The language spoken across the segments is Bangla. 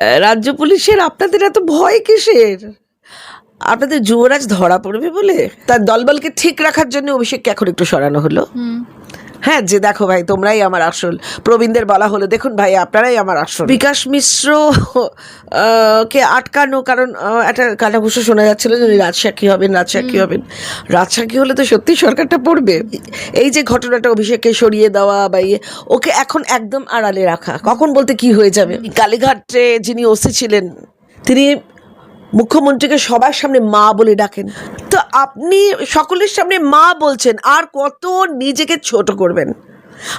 রাজ্য পুলিশের আপনাদের এত ভয় কিসের? আপনাদের যুবরাজ ধরা পড়বে বলে? তার দলবলকে ঠিক রাখার জন্য অভিষেককে এখন একটু সরানো হলো। হ্যাঁ যে দেখো ভাই তোমরাই আমার আসল। প্রবীণদের বলা হলো দেখুন ভাই আপনারাই আমার আসল। বিকাশ মিশ্র কে আটকানো কারণ একটা কানাঘুষো শোনা যাচ্ছিল যে রাজসাক্ষী হবেন রাজসাক্ষী হবেন। রাজসাক্ষী হলে তো সত্যি সরকারটা পড়বে। এই যে ঘটনাটা অভিষেককে সরিয়ে দেওয়া বা ইয়ে ওকে এখন একদম আড়ালে রাখা। কখন বলতে কি হয়ে যাবে? কালীঘাটে যিনি ওসি ছিলেন তিনি মুখ্যমন্ত্রীকে সবার সামনে মা বলে ডাকেন। তো আপনি সকলের সামনে মা বলছেন, আর কত নিজেকে ছোট করবেন?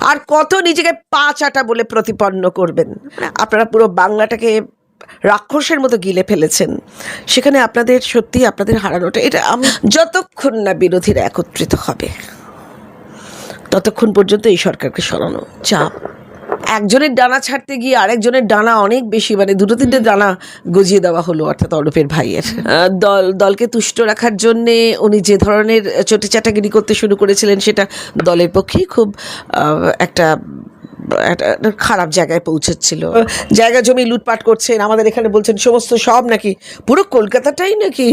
আর কত নিজেকে পা চাটা বলে প্রতিপন্ন করবেন? আপনারা পুরো বাংলাটাকে রাক্ষসের মতো গিলে ফেলেছেন। সেখানে আপনাদের সত্যি আপনাদের হারানোটা, এটা আমি যতক্ষণ না বিরোধীরা একত্রিত হবে, ততক্ষণ পর্যন্ত এই সরকারকে সরানো চাপ। একজনের ডানা ছাড়তে গিয়ে আরেকজনের ডানা অনেক বেশি মানে দুটো তিনটে ডানা গজিয়ে দেওয়া হলো অর্থাৎ অরূপের ভাইয়ের। দল দলকে তুষ্ট রাখার জন্যে উনি যে ধরনের চটি চাটাগিরি করতে শুরু করেছিলেন সেটা দলের পক্ষেই খুব একটা একটা খারাপ জায়গায় পৌঁছচ্ছিল। জায়গা জমি লুটপাট করছেন আমাদের এখানে বলছেন সমস্ত সব নাকি পুরো কলকাতাটাই নাকি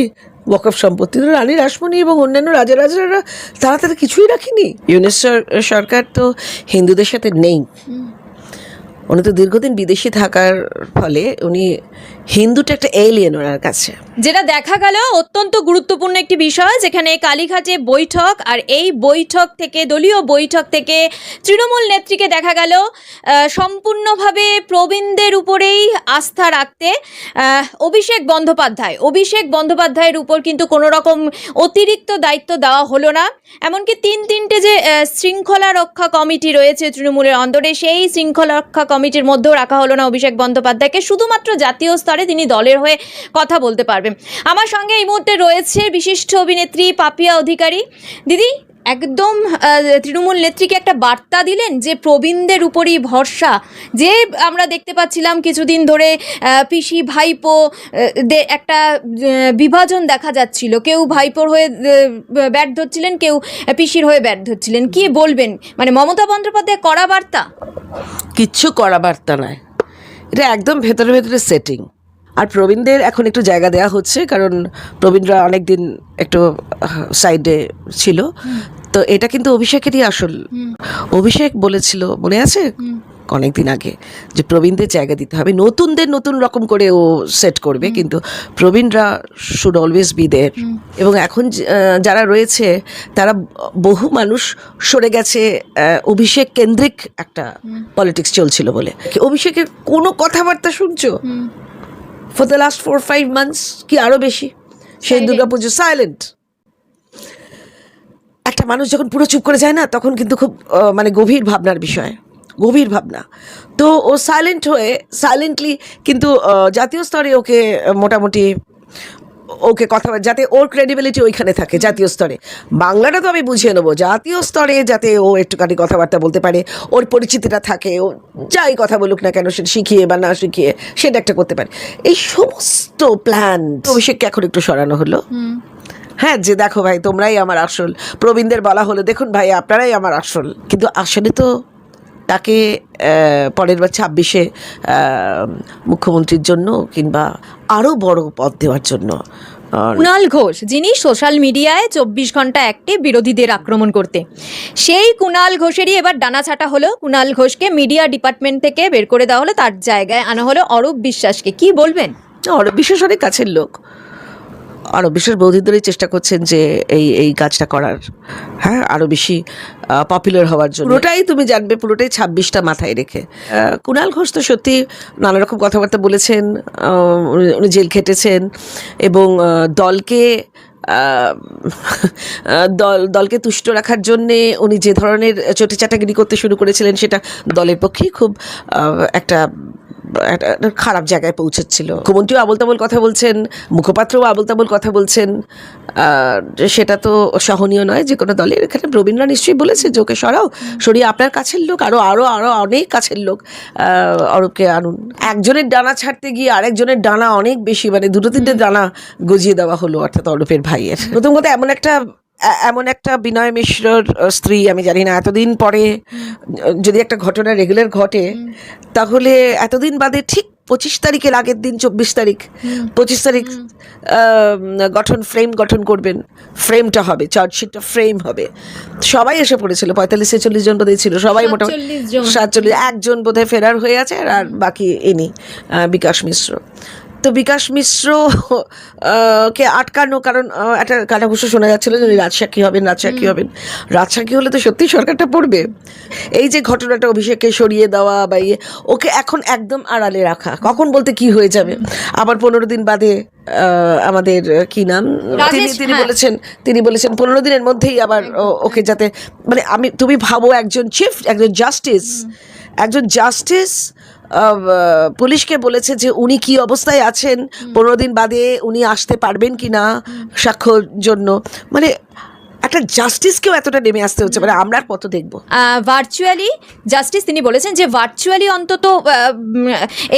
ওয়াকফ সম্পত্তি। রানী রাসমণি এবং অন্যান্য রাজা রাজারা তারা তারা কিছুই রাখেনি। ইউনেস সরকার তো হিন্দুদের সাথে নেই। উনি তো দীর্ঘদিন বিদেশে থাকার ফলে উনি হিন্দুটা একটা এলিয়েন ওনার কাছে। যেটা দেখা গেল অত্যন্ত গুরুত্বপূর্ণ একটি বিষয়, যেখানে কালীঘাটে বৈঠক আর এই বৈঠক থেকে, দলীয় বৈঠক থেকে তৃণমূল নেত্রীকে দেখা গেল সম্পূর্ণভাবে প্রবীণদের উপরেই আস্থা রাখতে। অভিষেক বন্দ্যোপাধ্যায়, অভিষেক বন্দ্যোপাধ্যায়ের উপর কিন্তু কোনো রকম অতিরিক্ত দায়িত্ব দেওয়া হলো না। এমনকি তিন তিনটে যে শৃঙ্খলা রক্ষা কমিটি রয়েছে তৃণমূলের অন্দরে, সেই শৃঙ্খলা রক্ষা কমিটির মধ্যেও রাখা হলো না অভিষেক বন্দ্যোপাধ্যায়কে। শুধুমাত্র জাতীয় স্তরে তিনি দলের হয়ে কথা বলতে পারবেন। আমার সঙ্গে এই মুহূর্তে রয়েছে বিশিষ্ট অভিনেত্রী, পাপিয়া অধিকারী। দিদি একদম তৃণমূল নেত্রীকে একটা বার্তা দিলেন যে প্রবীণদের উপরই ভরসা। যে আমরা দেখতে পাচ্ছিলাম কিছুদিন ধরে পিসি ভাইপো একটা বিভাজন দেখা যাচ্ছিল। কেউ ভাইপোর হয়ে ব্যাট ধরছিলেন, কেউ পিসির হয়ে ব্যাট ধরছিলেন। কি বলবেন? মানে মমতা বন্দ্যোপাধ্যায় কড়া বার্তা? কিচ্ছু করা বার্তা নয় এটা একদম ভেতরে ভেতরে সেটিং আর প্রবীণদের এখন একটু জায়গা দেওয়া হচ্ছে, কারণ প্রবীণরা অনেক দিন একটু সাইডে ছিল। তো এটা কিন্তু অভিষেকেরই আসল। অভিষেক বলেছিল মনে আছে? অনেক দিন আগে যে প্রবীণদের জায়গা দিতে হবে। নতুনদের নতুন রকম করে ও সেট করবে কিন্তু প্রবীণরা শুড অলওয়েজ বি দের এবং এখন যারা রয়েছে তারা বহু মানুষ সরে গেছে অভিষেক কেন্দ্রিক একটা পলিটিক্স চলছিল বলে। অভিষেকের কোনো কথাবার্তা শুনছো? For the last four five months কি আরও বেশি? সেই দুর্গাপুজো সাইলেন্ট একটা মানুষ যখন পুরো চুপ করে যায় না তখন কিন্তু খুব মানে গভীর ভাবনার বিষয়। গভীর ভাবনা। তো ও সাইলেন্ট হয়ে সাইলেন্টলি কিন্তু জাতীয় স্তরে ওকে মোটামুটি ওকে কথা যাতে ওর ক্রেডিবিলিটি ওইখানে থাকে জাতীয় স্তরে। বাংলাটা তো আমি বুঝিয়ে নেব জাতীয় স্তরে যাতে ও একটুখানি কথাবার্তা বলতে পারে ওর পরিচিতিটা থাকে ও যাই কথা বলুক না কেন সেটা শিখিয়ে বা না শিখিয়ে সেটা একটা করতে পারে। এই সমস্ত প্ল্যান অভিষেককে এখন একটু সরানো হলো। হ্যাঁ যে দেখো ভাই তোমরাই আমার আসল। প্রবীণদের বলা হলো দেখুন ভাই আপনারাই আমার আসল। কিন্তু আসলে তো তাকে পরের বার ছাব্বিশে মুখ্যমন্ত্রীর জন্য কিংবা আরও বড় পদ দেওয়ার জন্য কুণাল ঘোষ যিনি সোশ্যাল মিডিয়ায় চব্বিশ ঘণ্টা অ্যাক্টিভ বিরোধীদের আক্রমণ করতে। সেই কুণাল ঘোষেরই এবার ডানা ছাটা হলো। কুণাল ঘোষকে মিডিয়া ডিপার্টমেন্ট থেকে বের করে দেওয়া হলো। তার জায়গায় আনা হলো অরূপ বিশ্বাসকে। কি বলবেন? অরব বিশেষ অনেক কাছের লোক। আরও বিশেষ বৌদিদেরই চেষ্টা করছেন যে এই এই কাজটা করার। হ্যাঁ আরও বেশি পপুলার হওয়ার জন্য। পুরোটাই তুমি জানবে, পুরোটাই ছাব্বিশটা মাথায় রেখে। কুণাল ঘোষ তো সত্যি নানা রকম কথাবার্তা বলেছেন উনি- জেল খেটেছেন এবং দলকে দল, দলকে তুষ্ট রাখার জন্যে উনি যে ধরনের চটি চাটাগিরি করতে শুরু করেছিলেন, সেটা দলের পক্ষেই খুব একটা খারাপ জায়গায় পৌঁছচ্ছিল। মুখ্যমন্ত্রীও আবল তাবল কথা বলছেন মুখপাত্রও আবল তাবল কথা বলছেন সেটা তো সহনীয় নয় যে কোনো দলের। এখানে প্রবীণরা নিশ্চয়ই বলেছে যে ওকে সরাও সরিয়ে আপনার কাছের লোক আরও আরও আরও অনেক কাছের লোক অরূপকে আনুন। একজনের ডানা ছাড়তে গিয়ে আরেকজনের ডানা অনেক বেশি মানে দুটো তিনটে ডানা গজিয়ে দেওয়া হলো অর্থাৎ অরূপের ভাইয়ের। প্রথম কথা এমন একটা এমন একটা বিনয় মিশ্রর স্ত্রী আমি জানি না এতদিন পরে যদি একটা ঘটনা রেগুলার ঘটে তাহলে এতদিন বাদে ঠিক পঁচিশ তারিখের আগের দিন চব্বিশ তারিখ পঁচিশ তারিখ গঠন ফ্রেম গঠন করবেন ফ্রেমটা হবে চার্জশিটটা ফ্রেম হবে। সবাই এসে পড়েছিল পঁয়তাল্লিশ ছেচল্লিশ জন বোধহয় ছিল সবাই মোটামুটি 47 সাতচল্লিশ একজন বোধহয় ফেরার হয়ে আছে আর আর বাকি ইনি বিকাশ মিশ্র। তো বিকাশ মিশ্র কে আটকানো কারণ একটা কানাঘুষো শোনা যাচ্ছিল যে রাজসাক্ষী হবেন রাজসাক্ষী হবেন। রাজসাক্ষী হলে তো সত্যি সরকারটা পড়বে। এই যে ঘটনাটা অভিষেককে সরিয়ে দেওয়া বা ইয়ে ওকে এখন একদম আড়ালে রাখা। কখন বলতে কি হয়ে যাবে? আবার পনেরো দিন বাদে আমাদের কি নাম? তিনি তিনি হ্যাঁ। বলেছেন তিনি বলেছেন পনেরো দিনের মধ্যেই আবার ওকে যাতে মানে আমি তুমি ভাবো একজন চিফ একজন জাস্টিস একজন জাস্টিস পুলিশকে বলেছে যে উনি কি অবস্থায় আছেন পনেরো দিন বাদে উনি আসতে পারবেন কি না সাক্ষ্যর জন্য। মানে একটা জাস্টিসকেও এতটা নেমে আসতে হচ্ছে মানে আমরা কত দেখব? ভার্চুয়ালি জাস্টিস তিনি বলেছেন যে ভার্চুয়ালি অন্তত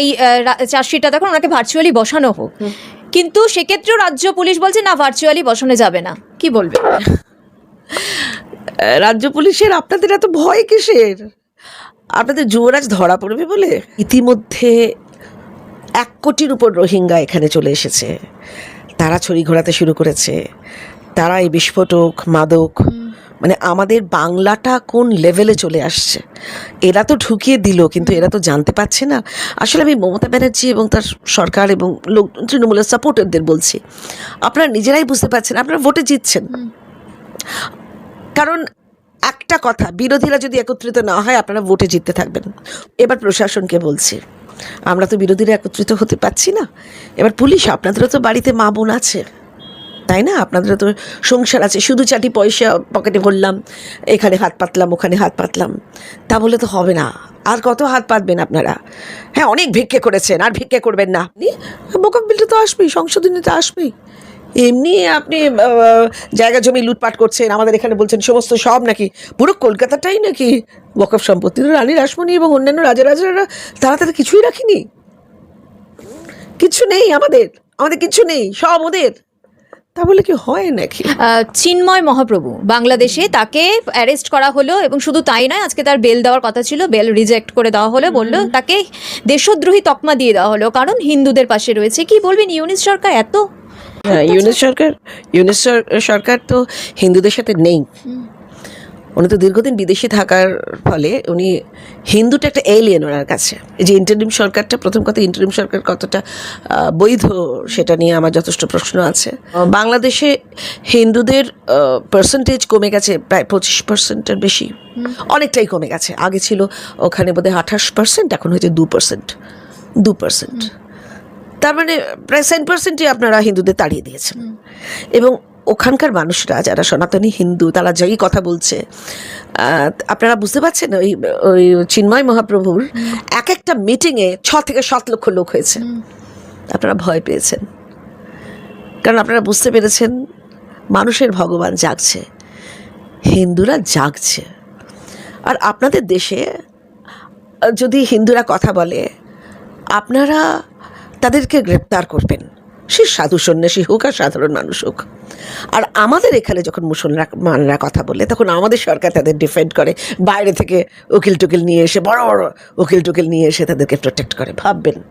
এই চার্জশিটটা দেখুন ওনাকে ভার্চুয়ালি বসানো হোক। কিন্তু সেক্ষেত্রেও রাজ্য পুলিশ বলছে না ভার্চুয়ালি বসানো যাবে না। কি বলবে রাজ্য পুলিশের আপনাদের এত ভয় কিসের? আপনাদের যুবরাজ ধরা পড়বে বলে? ইতিমধ্যে এক কোটির উপর রোহিঙ্গা এখানে চলে এসেছে। তারা ছড়ি ঘোরাতে শুরু করেছে। তারা এই বিস্ফোটক, মাদক মানে আমাদের বাংলাটা কোন লেভেলে চলে আসছে? এরা তো ঢুকিয়ে দিল, কিন্তু এরা তো জানতে পারছে না। আসলে আমি মমতা ব্যানার্জি এবং তার সরকার এবং লোক, তৃণমূলের সাপোর্টারদের বলছি, আপনারা নিজেরাই বুঝতে পারছেন, আপনারা ভোটে জিতছেন। কারণ একটা কথা, বিরোধীরা যদি একত্রিত না হয়, আপনারা ভোটে জিততে থাকবেন। এবার প্রশাসনকে বলছি, আমরা তো বিরোধীরা একত্রিত হতে পারছি না। এবার পুলিশ, আপনাদেরও তো বাড়িতে মা বোন আছে, তাই না? আপনাদের তো সংসার আছে, শুধু চাটি পয়সা পকেটে ভরলাম, এখানে হাত পাতলাম, ওখানে হাত পাতলাম, তা বলে তো হবে না। আর কত হাত পাতবেন আপনারা? হ্যাঁ অনেক ভিক্ষে করেছেন, আর ভিক্ষে করবেন না। মোকাম বিলটা তো আসবেই, সংশোধনী তো আসবেই। এমনি আপনি জায়গা জমি লুটপাট করছেন আমাদের এখানে বলছেন সমস্ত সব নাকি পুরো কলকাতাটাই নাকি ওয়াকফ সম্পত্তি। রানী রাসমণি এবং অন্যান্য রাজা রাজারা তারা তাদের কিছুই রাখিনি। কিছু নেই আমাদের আমাদের কিছু নেই সব ওদের। তা বলে কি হয় নাকি? চিন্ময় মহাপ্রভু বাংলাদেশে তাকে অ্যারেস্ট করা হলো এবং শুধু তাই নয় আজকে তার বেল দেওয়ার কথা ছিল বেল রিজেক্ট করে দেওয়া হলো বলল তাকে দেশদ্রোহী তকমা দিয়ে দেওয়া হলো কারণ হিন্দুদের পাশে রয়েছে। কি বলবেন ইউনিস সরকার? এত হ্যাঁ ইউনিস সরকার ইউনিস সরকার তো হিন্দুদের সাথে নেই। উনি তো দীর্ঘদিন বিদেশে থাকার ফলে উনি হিন্দুটা একটা এলিয়েন ওনার কাছে। এই যে ইন্টারিম সরকারটা প্রথম কথা ইন্টারিম সরকার কতটা বৈধ সেটা নিয়ে আমার যথেষ্ট প্রশ্ন আছে। বাংলাদেশে হিন্দুদের পার্সেন্টেজ কমে গেছে প্রায় পঁচিশ পার্সেন্টের বেশি। অনেকটাই কমে গেছে। আগে ছিল ওখানে বোধহয় আঠাশ পার্সেন্ট এখন হয়েছে দু পার্সেন্ট দু পার্সেন্ট তার মানে প্রায় সেন পার্সেন্টই আপনারা হিন্দুদের তাড়িয়ে দিয়েছেন। এবং ওখানকার মানুষরা যারা সনাতনী হিন্দু তারা যেই কথা বলছে আপনারা বুঝতে পারছেন ওই ওই চিন্ময় মহাপ্রভুর এক একটা মিটিংয়ে ছ থেকে সাত লক্ষ লোক হয়েছে। আপনারা ভয় পেয়েছেন। কারণ আপনারা বুঝতে পেরেছেন মানুষের ভগবান জাগছে হিন্দুরা জাগছে। আর আপনাদের দেশে যদি হিন্দুরা কথা বলে আপনারা তাদেরকে গ্রেপ্তার করবেন। সে সাধু সন্ন্যাসী হোক আর সাধারণ মানুষ হোক। আর আমাদের এখানে যখন মুসলমানরা কথা বলে, তখন আমাদের সরকার তাদের ডিফেন্ড করে। বাইরে থেকে উকিল টুকিল নিয়ে এসে, বড় বড় উকিল টুকিল নিয়ে এসে তাদেরকে প্রোটেক্ট করে। ভাববেন।